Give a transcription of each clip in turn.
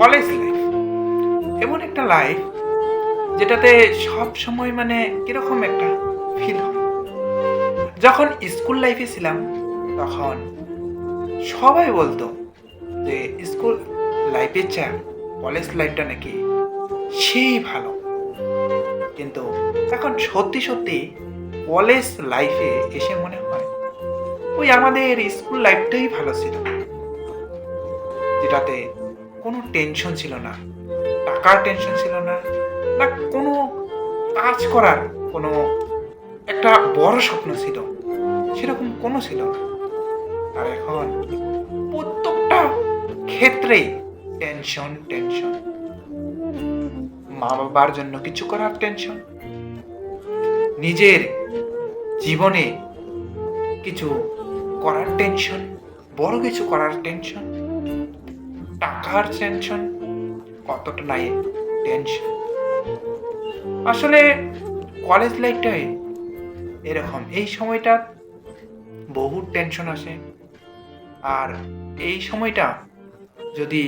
College life এমন একটা life যেটাতে সব সময় মানে কীরকম একটা ফিল হয়। যখন স্কুল লাইফে ছিলাম, তখন সবাই বলতো যে স্কুল লাইফের চেয়ে কলেজ লাইফটা নাকি সেই ভালো। কিন্তু এখন সত্যি সত্যি কলেজ লাইফে এসে মনে হয় ওই আমাদের স্কুল লাইফটাই ভালো ছিল। যেটাতে কোনো টেনশন ছিল না। টাকার টেনশন ছিল না না কোনো কাজ করার কোনো একটা বড় স্বপ্ন ছিল, সেরকম কোনো ছিল না। আর এখন প্রত্যেকটা ক্ষেত্রেই টেনশন টেনশন মা বাবার জন্য কিছু করার টেনশন নিজের জীবনে কিছু করার টেনশন বড় কিছু করার টেনশন টাকার টেনশন কতটা নাই টেনশন আসলে কলেজ লাইফটাই এরকম। এই সময়টা বহু টেনশন আসে। আর এই সময়টা যদি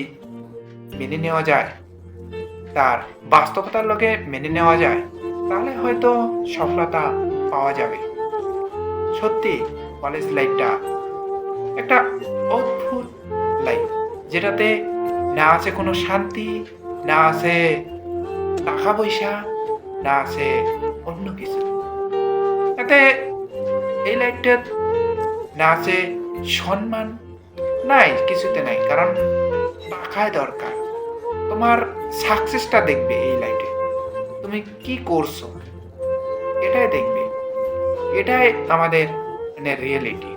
মেনে নেওয়া যায়, তার বাস্তবতার লগে মেনে নেওয়া যায়, তাহলে হয়তো সফলতা পাওয়া যাবে। সত্যি কলেজ লাইফটা একটা যেটাতে না আছে কোনো শান্তি, না আছে টাকা পয়সা না আছে অন্য কিছু। তাতে এই লাইফটা না আছে সম্মান, নাই, কিছুতে নাই, কারণ টাকায় দরকার। তোমার সাকসেসটা দেখবে এই লাইফে তুমি কি করছ? এটাই দেখবে। এটাই আমাদের মানে রিয়েলিটি